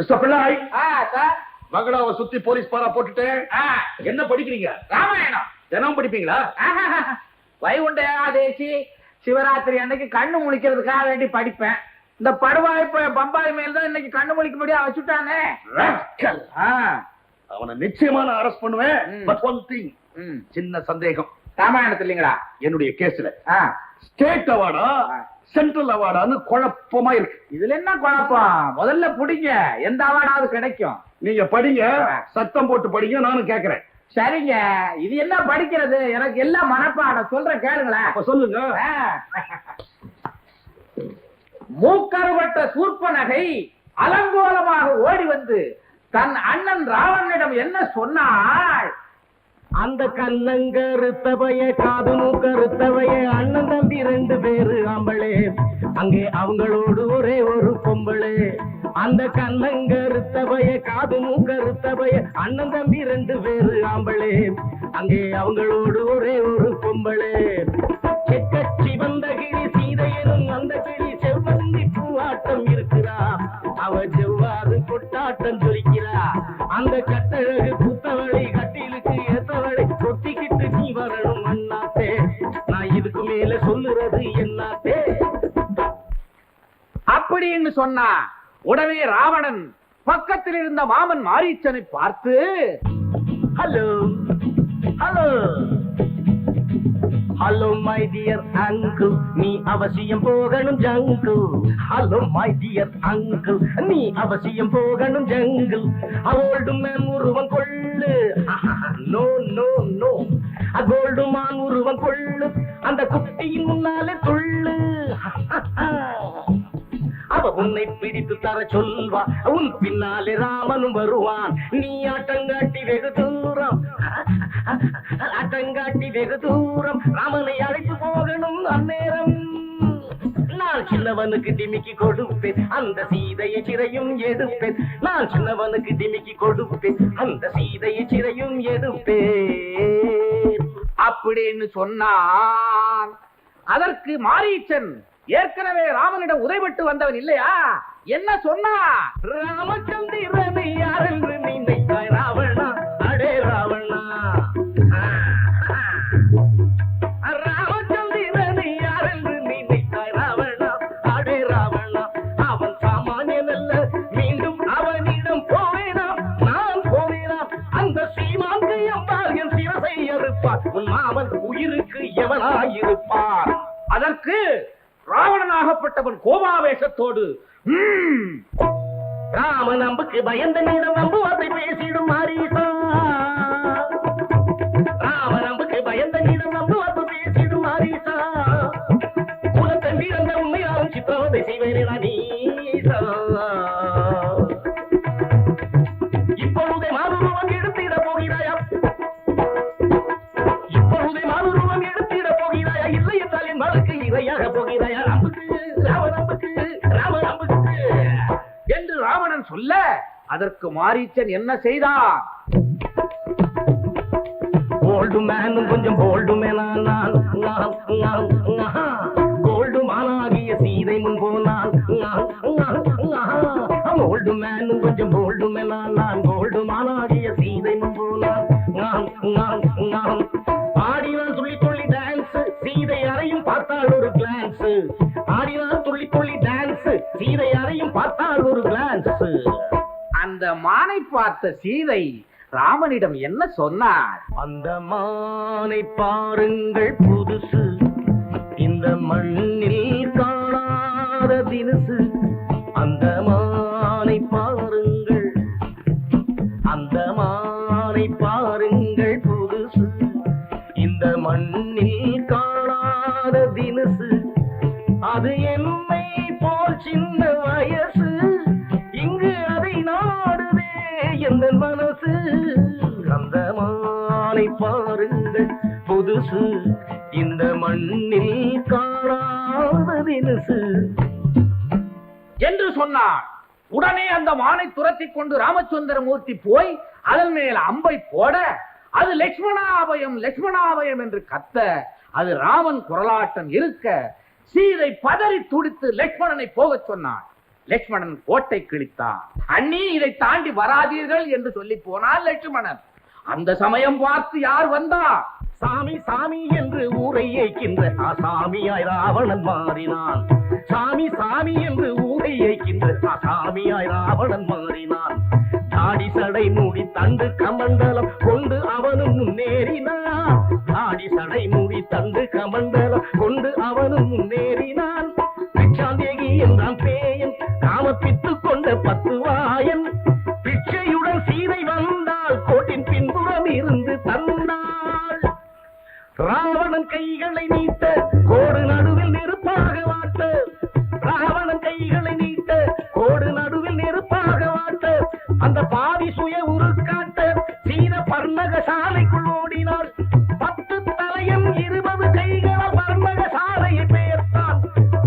Mister பிள்ளாய் பங்களாவை சுத்தி police பாரா போட்டுட்டேன் என்ன படிக்கிறீங்க? ராமாயணம். தினம் படிப்பீங்களா? வைகுண்ட ஏகாதேசி சிவராத்திரி அன்னைக்கு கண்ணு முழிக்கிறதுக்காக வேண்டி படிப்பேன். இந்த படுவாய்ப்பு பம்பாய் மேல் தான் இன்னைக்கு கண்ணு முழிக்கும்படியா வச்சுட்டானே Rascal. ஆ, அவனை நிச்சயமா நான் அரெஸ்ட் பண்ணுவேன். But one thing. சின்ன சந்தேகம். ராமாயணத்துல இல்லைங்களா? என்னுடைய கேஸ்ல ஸ்டேட் அவார்டா சென்ட்ரல் அவார்டான்னு குழப்பமா இருக்கு. இதுல என்ன குழப்பம்? முதல்ல புடிங்க. எந்த அவார்டாவது கிடைக்கும். நீங்க படிங்க. சத்தம் போட்டு படிங்க நானும் கேக்குறேன். சரிங்க. இது என்ன படிக்கிறது? எனக்கு எல்லாம் மனப்பாடம். சொல்ற கேளுங்களேன். அப்ப சொல்லுங்க. மூக்கருவட்ட சூர்ப்ப நகை அலங்கோலமாக ஓடி வந்து தன் அண்ணன் ராவணனிடம் என்ன சொன்னாள்? அந்த கண்ணங்கருத்தவைய காது மூக்கருத்தவைய அண்ணன் தம்பி ரெண்டு பேரு ஆம்பளே. அங்கே அவங்களோடு ஒரே ஒரு பொம்பளே. அந்த கண்ணங்கருத்தவைய காது மூக்கருத்தவைய அண்ணன் தம்பி ரெண்டு பேரு ஆம்பளே. அங்கே அவங்களோடு ஒரே ஒரு பொம்பளே. செக்கச்சி வந்த கிளி சீதையனும் அந்த கிளி செவ்வந்தி பூவாட்டம் இருக்கிறா. அவ செவ்வாறு கொட்டாட்டம் சொல்லிக்கிறா அந்த கட்டழகு மேல சொல்லுறது என்னாத்தே அப்படின்னு சொன்னா உடனே ராவணன் பக்கத்தில் இருந்த மாமன் மாரீச்சனை பார்த்து hello hello hello my dear uncle நீ அவசியம் போகணும் jungle hello my dear uncle நீ அவசியம் போகணும் ஜங்கிள் அவோல்டு மேம் உருவம் கொள்ளு. நோ நோ நோ அகோல்டு மான் உருவம் கொள்ளு. அந்த குட்டியின் முன்னாலே சொல்லு. அவ உன்னை பிடித்து தர சொல்வா. உன் பின்னாலே ராமனும் வருவான். நீ ஆட்டங்காட்டி வெகு தூரம். ஆட்டங்காட்டி வெகு தூரம். ராமனை அழைத்து போகணும் அந்நேரம். நான் சின்னவனுக்கு டிமிக்கி கொடுப்பேன். அந்த சீதையை சிறையும் எடுப்பேன். நான் சின்னவனுக்கு டிமிக்கி கொடுப்பேன். அந்த சீதையை சிறையும் எடுப்பேன். அப்படின்னு சொன்னான். அதற்கு மாரீச்சன் ஏற்கனவே ராமனிடம் உதைபட்டு வந்தவன் இல்லையா? என்ன சொன்னா ராமச்சந்திரனை யாரென்று சொல்ல அதற்கு மாரீச்சன் என்ன செய்தான்? கோல்டு மேனும் கொஞ்சம் கோல்டு மேனான் கோல்டு மானாகிய சீதை முன் போனான் கோல்டு மேனும் கொஞ்சம் கோல்டு மானை பார்த்த சீதை ராமனிடம் என்ன சொன்னார்? அந்த மானை பாருங்கள் புதுசு இந்த மண்ணில் காணாத தினுசு. அந்த மானை பாருங்கள் புதுசு இந்த மண்ணில் காணாத என்று சொன்னான் உடனே அந்த மானை துரத்தி கொண்டு ராமச்சந்திரமூர்த்தி போய் அதன் மேல் அம்பை போட அது லட்சுமணாபயம் லட்சுமணாபயம் என்று கத்த அது ராமன் குரலாட்டம் இருக்க சீதை பதறி துடித்து லட்சுமணனை போகச் சொன்னான் லட்சுமணன் கோட்டை கிழித்தான். அண்ணி இதை தாண்டி வராதீர்கள் என்று சொல்லி போனார் லட்சுமணன் அந்த சமயம் பார்த்து யார் வந்தா? சாமி சாமி என்று ஊரை ஏய்க்கின்ற சாமியாய் ராவணன் மாறினான். சாமி சாமி என்று ஊரை ஏய்க்கின்ற சாமியாய் ராவணன் மாறினான். தாடி சடை மூடி தண்டு கமண்டலம் கொண்டு அவனும் முன்னேறினான். தாடி சடை மூடி தண்டு கமண்டலம் கொண்டு அவனும் முன்னேறினான். பிச்சாந்தேகி என்றான் பேயன் காமப்பித்து கொண்ட பத்து இருபது கைகளால் பர்ணக சாலையை பெயர்த்தான்.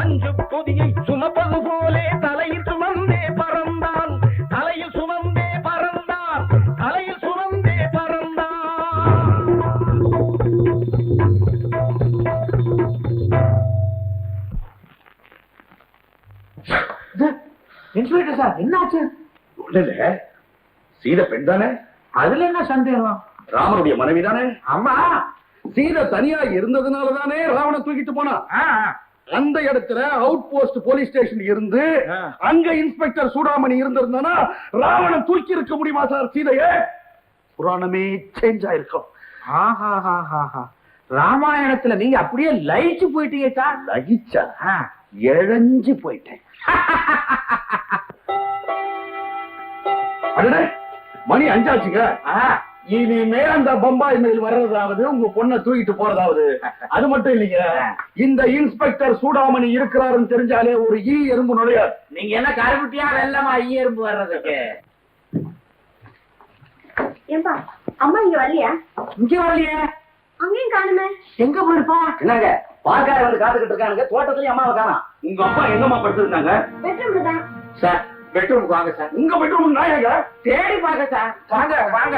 அஞ்சு பொதியை சுமப்பது போலே தலையில் சுமந்தே பறந்தான். தலையில் சுமந்தே பறந்தான். தலையில் சுமந்தே பறந்தான். இன்ஸ்பெக்டர் சார் என்னாச்சு? இல்ல சீதை பெண் தானே? அதுல என்ன சந்தேகம்? ராமனுடைய மனைவி தானே? அம்மா சீதை தனியா இருந்ததுனால தானே ராவணன் தூக்கிட்டு போனா? அந்த இடத்துல அவுட் போஸ்ட் போலீஸ் ஸ்டேஷன் இருந்து. அங்க இன்ஸ்பெக்டர் சூடாமணி இருந்திருந்தானா ராவணன் தூக்கி இருக்க முடியுமா சார் சீதைய? புராணமே சேஞ்ச் ஆயிருக்கும். ராமாயணத்துல நீங்க அப்படியே லயிச்சு போயிட்டீங்க சார். லகிச்சா ஆ. இழஞ்சு போயிட்டேன். மணி அஞ்சாச்சுங்க. இனிமே அந்த பம்பாய் மெயில் வர்றதாவது உங்க பொண்ணை தூக்கிட்டு போறதாவது. அது மட்டும் இல்லைங்க. இந்த இன்ஸ்பெக்டர் சூடாமணி இருக்கிறாருன்னு தெரிஞ்சாலே ஒரு ஈ எறும்பு நுழையாது. நீங்க என்ன கருப்புட்டியா வெள்ளமா ஐயரும்பு வர்றதுக்கு? ஏம்பா அம்மா இங்க வரலையா? இங்க வரலையே. அங்கேயும் காணுமே. எங்க போயிருப்பா என்னங்க பால்கார வந்து காத்துக்கிட்டு இருக்கானுங்க. தோட்டத்துலயும் அம்மாவை காணோம். உங்க அப்பா எங்கம்மா படுத்திருக்காங்க பெட்ரூம்ல தான். சார் பெட்ரூமுக்கு வாங்க சார். உங்க பெட்ரூம் நாயங்க தேடி பாக்க சார். வாங்க வாங்க.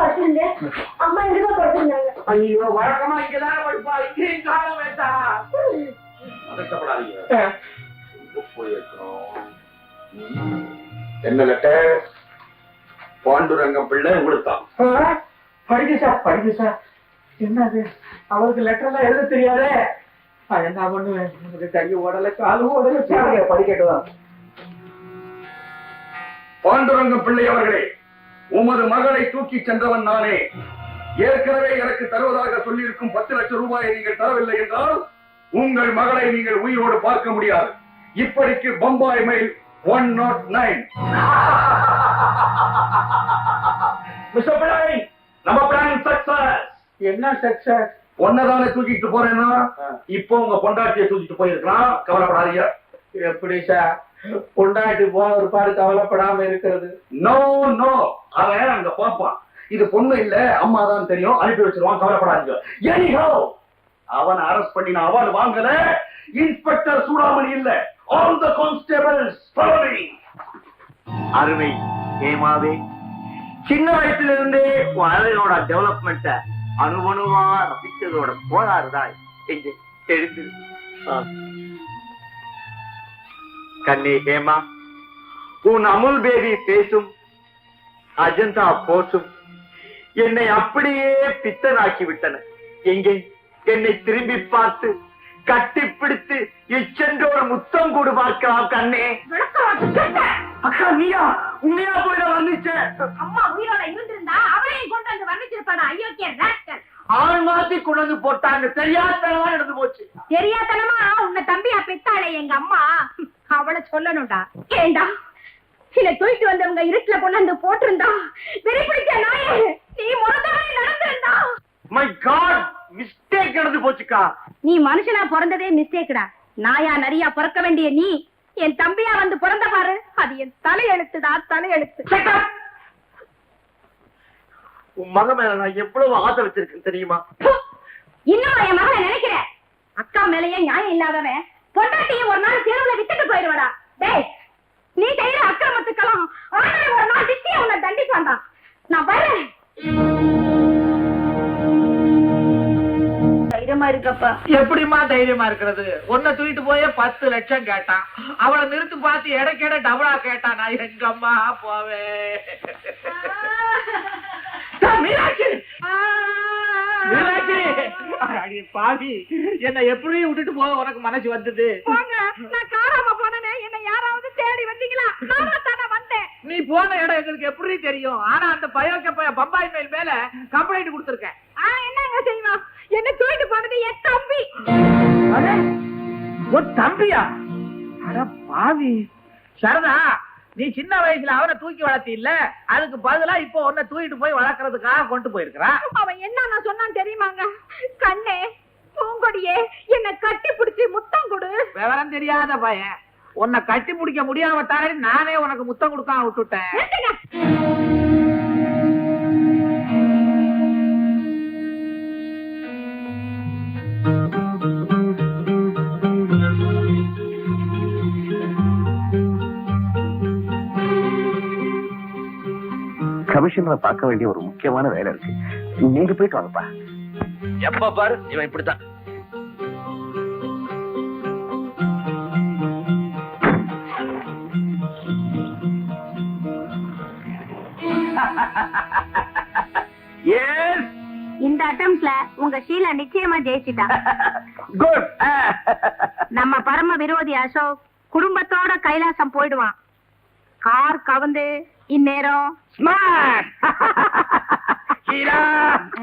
படுத்திருந்தேன் அம்மா இங்கதான் படுத்திருந்தாங்க. ஐயோ வழக்கமா இங்கதானே படுப்பா? இங்கேயும் என்ன லெட்டர்? பாண்டுரங்கம் பிள்ளை கொடுத்தான் படிக்க சார் படிக்க சார் என்னது? அவருக்கு லெட்டர் எல்லாம் எழுத தெரியாதே. என்ன பண்ணுவேன்? கை ஓடல காலு ஓடல சார் படிக்கட்டுதான். பாண்டுரங்கம் பிள்ளை அவர்களே உமது மகளை தூக்கி சென்றவன் நானே. ஏற்கனவே எனக்கு தருவதாக சொல்லியிருக்கும் பத்து லட்சம் ரூபாயை நீங்கள் தரவில்லை என்றால் உங்கள் மகளை நீங்கள் உயிரோடு பார்க்க முடியாது. இப்படிக்கு Bombay mail one nought nine. நம்ம பிளான் சக்சஸ். என்ன சக்சஸ்? ஒன்னதானே தூக்கிட்டு போறேன்னா இப்போ உங்க பொண்டாட்டியை தூக்கிட்டு போயிருக்கலாம் கவலைப்படாதீங்க. எப்படி சார்? பொண்டாட்டி போன ஒரு பாரு கவலைப்படாம இருக்கிறது. நோ நோ அவன் அங்க பார்ப்பான். இது பொண்ணு இல்ல அம்மா தான் தெரியும். அனுப்பி வச்சிருவான் கவலைப்படாதீங்க. எனிஹோ அவன் அரெஸ்ட் பண்ணி நான் அவார்டு வாங்கல. இன்ஸ்பெக்டர் சூடாமணி இல்ல. ஆல் த கான்ஸ்டபிள்ஸ் ஃபாலோவிங் அருமை ஏமாவே சின்ன வயசுல இருந்தே வாழ்க்கையோட டெவலப்மெண்ட்ட அணுவணுவா ரசித்ததோட போராடுதாய் என்று தெரிந்து. கண்ணே ஏமா உன் அமுல் பேபி பேசும் அஜந்தா போசும் என்னை அப்படியே பித்தனாக்கி விட்டன எங்கே? என்னை திரும்பி பார்த்து கட்டிப்பிடித்து இச்சென்றோர் முத்தம் கொடு பார்க்கலாம் கண்ணே அக்கா நீயா? உண்மையா போயிட வந்துச்சேன் அம்மா உயிரோட இருந்திருந்தா அவளையும் கொண்டு வந்து வர்ணிச்சிருப்பானா? அயோக்கிய ராஸ்கல் ஆள் மாத்தி கொண்டு வந்து போட்டாங்க. தெரியாதனமா நடந்து போச்சு. தெரியாதனமா? உன்னை தம்பியா பெத்தாளே எங்க அம்மா. அவளை சொல்லணும்டா. ஏண்டா? சில தூக்கிட்டு வந்தவங்க இருட்டுல கொண்டாந்து போட்டிருந்தா? வெறி பிடிச்ச நாயே நீ முறந்தவரை நடந்திருந்தா? மை காட் மிஸ்டேக் நடந்து போச்சுக்கா. நீ மனுஷனா பிறந்ததே மிஸ்டேக்குடா நாயா நரியா பிறக்க வேண்டிய நீ என் தம்பியா வந்து பிறந்த பாரு. அது என் தலையெழுத்துடா தலையெழுத்து! உன் மக மேல நான் எவ்வளவு ஆசை வச்சிருக்கேன் தெரியுமா இன்னும் என் மகளை நினைக்கிற. அக்கா மேலேயே நியாயம் இல்லாதவன். பொண்டாட்டியும் ஒரு நாள் தெருவுல விட்டுட்டு போயிடுவாடா. டேய் நீ செய்யற அக்கிரமத்துக்கெல்லாம் ஆண்டவன் ஒரு நாள் நிச்சயம் உன்னை தண்டிப்பான்டா. நான் வரேன் தைரியமா இரு இருக்கப்பா. எப்படிம்மா தைரியமா இருக்கிறது? உன்னை தூக்கிட்டு போய் பத்து லட்சம் கேட்டான். அவளை நிறுத்து பார்த்து இடைக்கிட டபுளா கேட்டான். நான் எங்க அம்மா போவேன் மீனாட்சி. மீனாட்சி. அடி பாவி. என்ன எப்படி விட்டுட்டு போக உனக்கு மனசு வந்தது? நான் காராம போனேனே. என்ன யாராவது தேடி வந்தீங்களா? நானா தானே வந்தேன். நீ போன இடம் எங்களுக்கு எப்படி தெரியும். ஆனா அந்த பயோக்க பய பம்பாய் மேல் மேல கம்ப்ளைண்ட் கொடுத்துருக்கேன். என்னங்க செய்யணும் என்ன தூக்கிட்டு போனது என் தம்பி? உன் தம்பியா? அட பாவி. சரதா நீ சின்ன வயசுல அவனை தூக்கி வளர்த்தி இல்ல அதுக்கு பதிலா இப்போ உன்னை தூக்கிட்டு போய் வளர்க்கறதுக்காக கொண்டு போயிருக்கிறா? அவன் என்ன நான் சொன்னான் தெரியுமாங்க? கண்ணே பூங்கொடியே என்ன கட்டி பிடிச்சி முத்தம் கொடு. விவரம் தெரியாத பையன். உன்னை கட்டி பிடிக்க முடியாம தானே நானே உனக்கு முத்தம் கொடுக்காம விட்டுட்டேன். கமிஷனரை பார்க்க வேண்டிய ஒரு முக்கியமான வேலை இருக்கு. நீங்க போயிட்டு வாங்கப்பா. எப்ப பாரு? இவன் இப்படித்தான். எஸ் இந்த அட்டம்ஸ்ல உங்க ஷீலா நிச்சயமா ஜெயிச்சிட்டா. குட் நம்ம பரம விரோதி அசோக் குடும்பத்தோட கைலாசம் போயிடுவான். கார் கவுந்து Dinero. ¡Smart! ¡Gira!